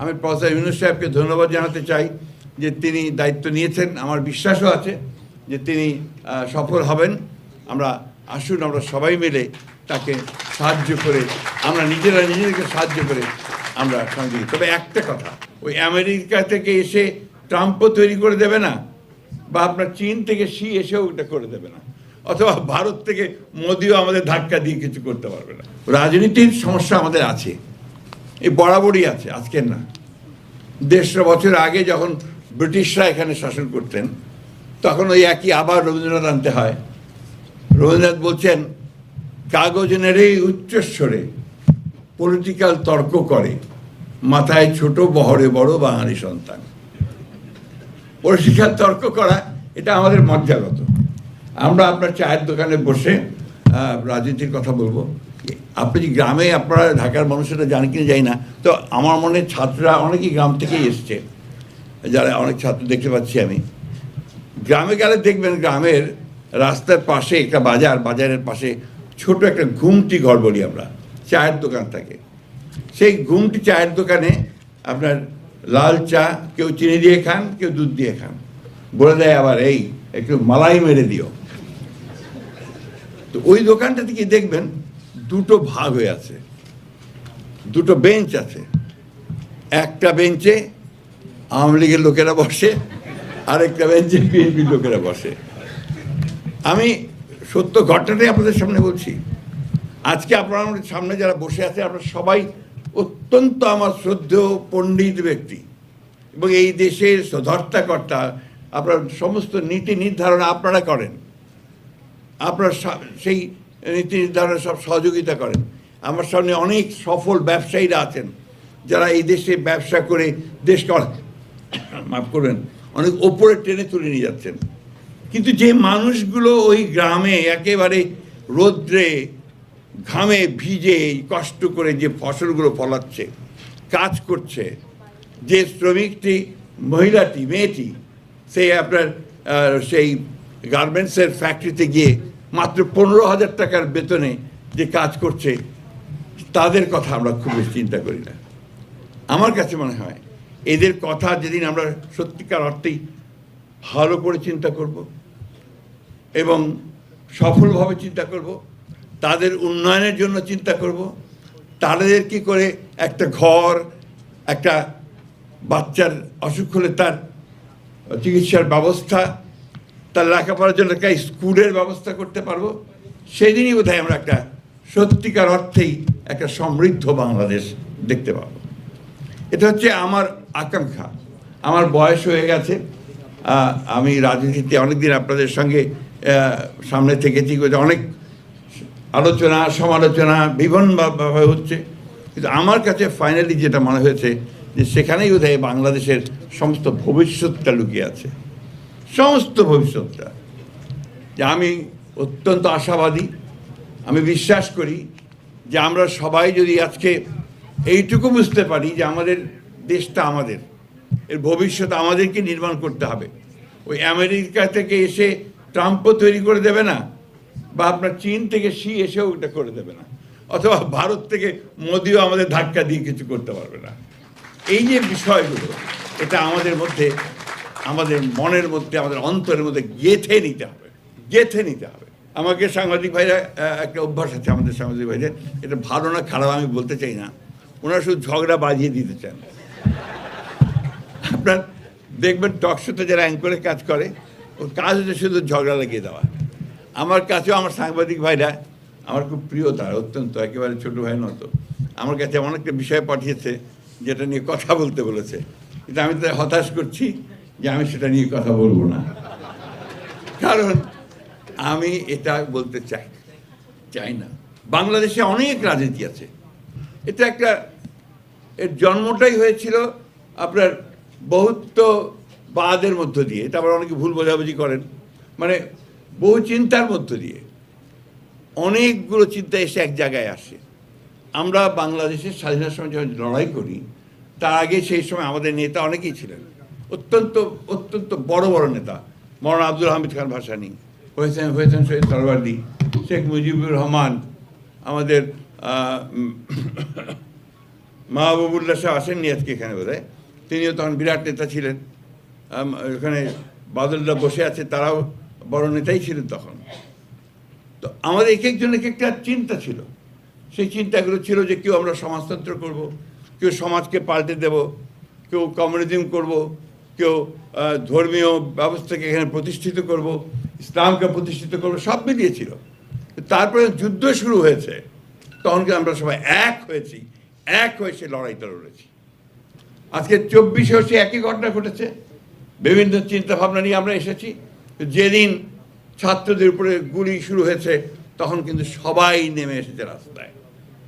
আমি প্রফেসর ইউনুস সাহেবকে ধন্যবাদ জানাতে চাই যে তিনি দায়িত্ব নিয়েছেন। আমার বিশ্বাসও আছে যে তিনি সফল হবেন। আমরা আসুন, আমরা সবাই মিলে তাকে সাহায্য করে, আমরা নিজেরা নিজেদেরকে সাহায্য করে আমরা সঙ্গে তবে একটা কথা, ওই আমেরিকা থেকে এসে ট্রাম্পও তৈরি করে দেবে না, বা আপনার চীন থেকে শি এসেও ওটা করে দেবে না, অথবা ভারত থেকে মোদিও আমাদের ধাক্কা দিয়ে কিছু করতে পারবে না। রাজনীতির সমস্যা আমাদের আছে। এই বরাবরই আছে, আজকের না। দেড়শো বছর আগে যখন ব্রিটিশরা এখানে শাসন করতেন, তখন ওই একই আবার রবীন্দ্রনাথ আনতে হয়। রবীন্দ্রনাথ বলছেন কাগজ নেড়েই উচ্চস্বরে পলিটিক্যাল তর্ক করে, মাথায় ছোট বহরে বড় বাঙালি সন্তান। পলিটিক্যাল তর্ক করা, এটা আমাদের মজ্জাগত আমরা আপনার চায়ের দোকানে বসে রাজনীতির কথা বলব। আপনি যে গ্রামে আপনারা ঢাকার মানুষেরা জানেন কিনা যাই না, তো আমার মনে ছাত্ররা অনেকেই গ্রাম থেকেই এসছে। যারা অনেক ছাত্র দেখতে পাচ্ছি আমি। গ্রামে গেলে দেখবেন গ্রামের রাস্তার পাশে একটা বাজার, বাজারের পাশে ছোট একটা ঘুমটি ঘর বলি আমরা, চায়ের দোকান থাকে। সেই ঘুমটি চায়ের দোকানে আপনার লাল চা কেউ চিনি দিয়ে খান, কেউ দুধ দিয়ে খান। বলে দেয় আবার, এই, একটু মালাই মেরে দিও। তো ওই দোকানটা থেকে দেখবেন দুটো ভাগ হয়ে আছে। দুটো বেঞ্চ আছে। একটা বেঞ্চে আওয়ামী লীগের লোকেরা বসে, আরেকটা বেঞ্চে বিএনপির লোকেরা বসে। আমি সত্য ঘটনাটাই আপনাদের সামনে বলছি। আজকে আপনারা সামনে যারা বসে আছে, আপনারা সবাই অত্যন্ত আমার শ্রদ্ধেয় পণ্ডিত ব্যক্তি। এবং এই দেশের ধর্তাকর্তা আপনার সমস্ত নীতি নির্ধারণ আপনারা করেন। আপনার সেই নীতি নির্ধারণে সব সহযোগিতা করেন। আমার সামনে অনেক সফল ব্যবসায়ীরা আছেন, যারা এই দেশে ব্যবসা করে অনেক মাফ করবেন, অনেক ওপরে টেনে তুলে নিয়ে যাচ্ছেন। কিন্তু যে মানুষগুলো ওই গ্রামে একেবারে রৌদ্রে, ঘামে ভিজে কষ্ট করে যে ফসলগুলো ফলাচ্ছে, কাজ করছে, যে শ্রমিকটি, মহিলাটি, মেয়েটি সেই আপনার সেই গার্মেন্টসের ফ্যাক্টরিতে গিয়ে মাত্র পনেরো হাজার টাকার বেতনে যে কাজ করছে, তাদের কথা আমরা খুব বেশি চিন্তা করি না। আমার কাছে মনে হয়, এদের কথা যেদিন আমরা সত্যিকার অর্থেই ভালো করে চিন্তা করব এবং সফলভাবে চিন্তা করব, তাদের উন্নয়নের জন্য চিন্তা করব, তাদের কি করে একটা ঘর, একটা বাচ্চার অসুখ হলে তার চিকিৎসার ব্যবস্থা তার লেখাপড়ার জন্য একটা স্কুলের ব্যবস্থা করতে পারব। সেদিনই বোধহয় আমরা একটা সত্যিকার অর্থেই একটা সমৃদ্ধ বাংলাদেশ দেখতে পাবো। এটা হচ্ছে আমার আকাঙ্ক্ষা। আমার বয়স হয়ে গেছে। আমি রাজনীতিতে অনেকদিন আপনাদের সঙ্গে সামনে থেকেছি। অনেক আলোচনা, সমালোচনা বিভিন্নভাবে হচ্ছে। কিন্তু আমার কাছে ফাইনালি যেটা মনে হয়েছে যে সেখানেই বোধহয় বাংলাদেশের সমস্ত ভবিষ্যৎটা লুকিয়ে আছে। সমস্ত ভবিষ্যৎটা। যে আমি অত্যন্ত আশাবাদী, আমি বিশ্বাস করি যে আমরা সবাই যদি আজকে এইটুকু বুঝতে পারি যে আমাদের দেশটা আমাদের, এর ভবিষ্যৎ আমাদেরকে নির্মাণ করতে হবে। ওই আমেরিকা থেকে এসে ট্রাম্পও তৈরি করে দেবে না, বা আপনার চীন থেকে শি এসেও ওটা করে দেবে না, অথবা ভারত থেকে মোদিও আমাদের ধাক্কা দিয়ে কিছু করতে পারবে না। এই যে বিষয়গুলো, এটা আমাদের মধ্যে আমাদের মনের মধ্যে, আমাদের অন্তরের মধ্যে গেথে নিতে হবে, গেথে নিতে হবে। আমাকে সাংবাদিক ভাইরা একটা অভ্যাস আছে আমাদের সাংবাদিক ভাইদের, এটা ভালো না খারাপ আমি বলতে চাই না। ওনারা শুধু ঝগড়া বাজিয়ে দিতে চান। আপনার, দেখবেন টকশোতে যারা অ্যাঙ্করে কাজ করে, ওর কাজ হচ্ছে শুধু ঝগড়া লাগিয়ে দেওয়া। আমার কাছেও আমার সাংবাদিক ভাইরা, আমার খুব প্রিয় তার, অত্যন্ত, একেবারে ছোটো ভাই মতো, আমার কাছে এমন একটা বিষয় পাঠিয়েছে, যেটা নিয়ে কথা বলতে বলেছে। এটা আমি তাদের হতাশ করছি। যে আমি সেটা নিয়ে কথা বলব না। কারণ আমি এটা বলতে চাই চাই না। বাংলাদেশে অনেক রাজনীতি আছে। এটা একটা, এর জন্মটাই হয়েছিল আপনার বহুত্ব বাদের মধ্য দিয়ে। এটা আবার অনেকে ভুল বোঝাবুঝি করেন। মানে বহু চিন্তার মধ্য দিয়ে। অনেকগুলো চিন্তা এসে এক জায়গায় আসে। আমরা বাংলাদেশের স্বাধীনতার সময় যখন লড়াই করি, তার আগে সেই সময় আমাদের নেতা অনেকেই ছিলেন। অত্যন্ত অত্যন্ত বড় বড় নেতা। মৌলানা আব্দুল হামিদ খান ভাসানী। হয়েছেন হয়েছেন সৈয়দ সরওয়ার্দি শেখ মুজিবুর রহমান, আমাদের মাহবুবুল্লাহ সাহেব আসেননি আজকে এখানে বোধ তিনিও তখন বিরাট নেতা ছিলেন। ওখানে বাদলরা বসে আছে, তারাও বড় নেতাই ছিলেন তখন। তো আমাদের এক একজন এক একটা চিন্তা ছিল। সেই চিন্তাগুলো ছিল যে কেউ আমরা সমাজতন্ত্র করব, কেউ সমাজকে পাল্টে দেব, কেউ কমিউনিজম করব কেউ ধর্মীয় ব্যবস্থাকে এখানে প্রতিষ্ঠিত করব, ইসলামকে প্রতিষ্ঠিত করব, সব মিলিয়েছিল। তারপরে যুদ্ধ শুরু হয়েছে। তখন কি আমরা সবাই এক হয়েছি। এক হয়ে সে লড়াইটা লড়েছি। আজকে চব্বিশে হচ্ছে একই ঘটনা ঘটেছে। বিভিন্ন চিন্তা ভাবনা নিয়ে আমরা এসেছি। যেদিন ছাত্রদের উপরে গুলি শুরু হয়েছে, তখন কিন্তু সবাই নেমে এসেছে রাস্তায়।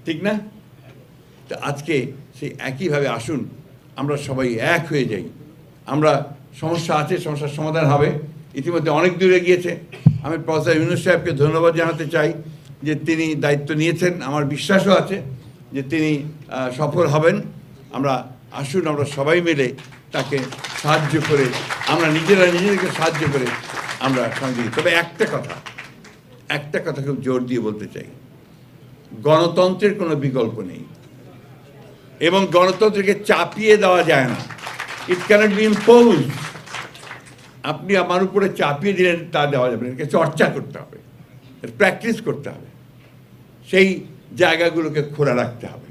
ঠিক না? তো আজকে সেই একইভাবে আসুন, আমরা সবাই এক হয়ে যাই। আমরা সমস্যা আছে, সমস্যার সমাধান হবে। ইতিমধ্যে অনেক দূরে গিয়েছে আমি প্রফেসর ইউনুস সাহেবকে ধন্যবাদ জানাতে চাই যে তিনি দায়িত্ব নিয়েছেন। আমার বিশ্বাসও আছে যে তিনি সফল হবেন। আমরা আসুন, আমরা সবাই মিলে তাকে সাহায্য করে, আমরা নিজেরা নিজেদেরকে সাহায্য করে আমরা সঙ্গে তবে একটা কথা একটা কথা খুব জোর দিয়ে বলতে চাই। গণতন্ত্রের কোনো বিকল্প নেই। এবং গণতন্ত্রকে চাপিয়ে দেওয়া যায় না। ইট ক্যানট বি ইম্পোজ আপনি আমার উপরে চাপিয়ে দিলেন, তা দেওয়া যাবে না। এটাকে চর্চা করতে হবে। প্র্যাকটিস করতে হবে। সেই জায়গাগুলোকে খোলা রাখতে হবে।